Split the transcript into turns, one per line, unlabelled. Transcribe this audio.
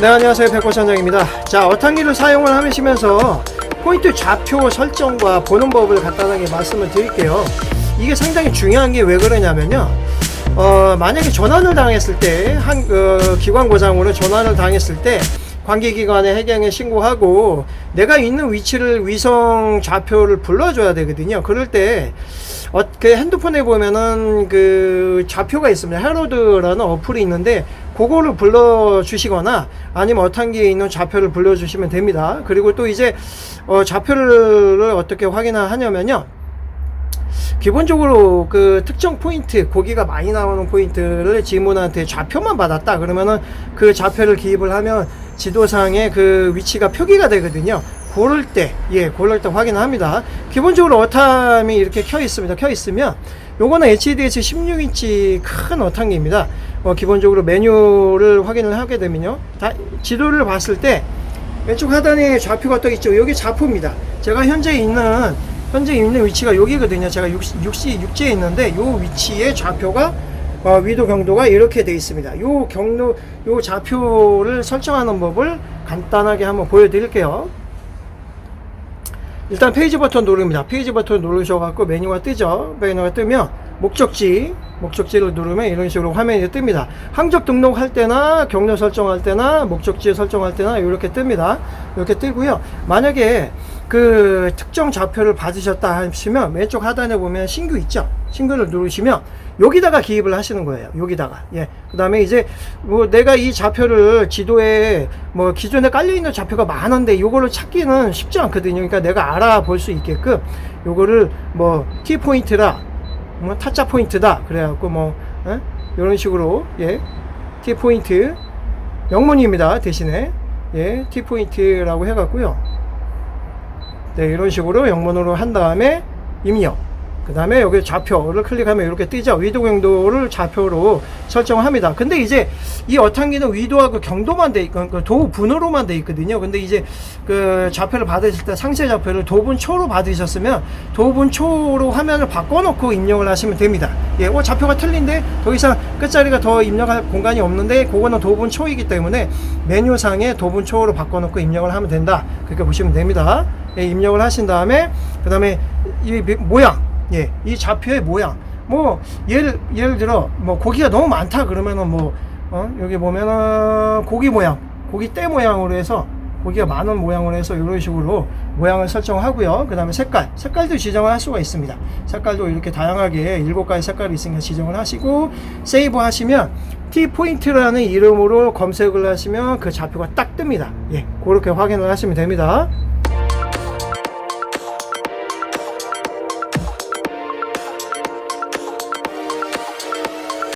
네 안녕하세요. 백호선장입니다. 자 어탕기를 사용을 하시면서 포인트 좌표 설정과 보는 법을 간단하게 말씀을 드릴게요. 이게 상당히 중요한 게 왜 그러냐면요. 어, 만약에 전환을 당했을 때한 어, 기관 고장으로 전환을 당했을 때 관계기관에 해경에 신고하고 내가 있는 위치를 위성 좌표를 불러줘야 되거든요. 그럴 때 어, 그 핸드폰에 보면은 그 좌표가 있습니다. 헤로드라는 어플이 있는데 그거를 불러주시거나 아니면 어탕기에 있는 좌표를 불러주시면 됩니다. 그리고 또 이제 어, 좌표를 어떻게 확인을 하냐면요. 기본적으로 그 특정 포인트 고기가 많이 나오는 포인트를 지문한테 좌표만 받았다 그러면은 그 좌표를 기입을 하면 지도상에 그 위치가 표기가 되거든요 고를 때, 예, 고를 때 확인합니다. 기본적으로 어탐이 이렇게 켜 있습니다. 켜 있으면 요거는 HDS 16인치 큰 어탕기입니다. 어, 기본적으로 메뉴를 확인을 하게 되면요. 다, 지도를 봤을 때 왼쪽 하단에 좌표가 떠 있죠. 여기 좌표입니다. 제가 현재 있는 현재 있는 위치가 여기거든요. 제가 육시, 육시 육지에 있는데 요 위치에 좌표가 어, 위도 경도가 이렇게 돼 있습니다. 요 경로 요 좌표를 설정하는 법을 간단하게 한번 보여 드릴게요. 일단 페이지 버튼 누릅니다. 페이지 버튼 누르셔갖고 메뉴가 뜨죠. 메뉴가 뜨면 목적지, 목적지를 누르면 이런 식으로 화면이 뜹니다. 항적 등록할 때나 경로 설정할 때나 목적지 설정할 때나 이렇게 뜹니다. 이렇게 뜨고요. 만약에 그 특정 좌표를 받으셨다 하시면 왼쪽 하단에 보면 신규 있죠? 신규를 누르시면 여기다가 기입을 하시는 거예요. 여기다가. 예. 그 다음에 이제 뭐 내가 이 좌표를 지도에 뭐 기존에 깔려있는 좌표가 많은데 요거를 찾기는 쉽지 않거든요. 그러니까 내가 알아볼 수 있게끔 요거를 뭐 T포인트라 뭐 타짜 포인트다. 그래갖고 뭐, 예? 이런 식으로, 예. T포인트. 영문입니다. 대신에. 예. T포인트라고 해갖고요. 네, 이런 식으로 영문으로 한 다음에 입력. 그 다음에 여기 좌표를 클릭하면 이렇게 뜨죠. 위도 경도를 좌표로 설정합니다. 근데 이제 이 어탕기는 위도하고 경도만 돼 있고, 그 도분으로만 돼 있거든요. 근데 이제 그 좌표를 받으실 때 상세 좌표를 도분초로 받으셨으면 도분초로 화면을 바꿔놓고 입력을 하시면 됩니다. 예, 어, 좌표가 틀린데 더 이상 끝자리가 더 입력할 공간이 없는데 그거는 도분초이기 때문에 메뉴상에 도분초로 바꿔놓고 입력을 하면 된다. 그렇게 보시면 됩니다. 예, 입력을 하신 다음에 그 다음에 이 모양 예, 이 좌표의 모양. 뭐 예를 예를 들어 뭐 고기가 너무 많다 그러면은 뭐 어, 여기 보면은 고기 모양, 고기 때 모양으로 해서 고기가 많은 모양으로 해서 이런 식으로 모양을 설정하고요. 그 다음에 색깔, 색깔도 지정을 할 수가 있습니다. 색깔도 이렇게 다양하게 일곱 가지 색깔이 있으니까 지정을 하시고 세이브 하시면 T 포인트라는 이름으로 검색을 하시면 그 좌표가 딱 뜹니다. 예, 그렇게 확인을 하시면 됩니다.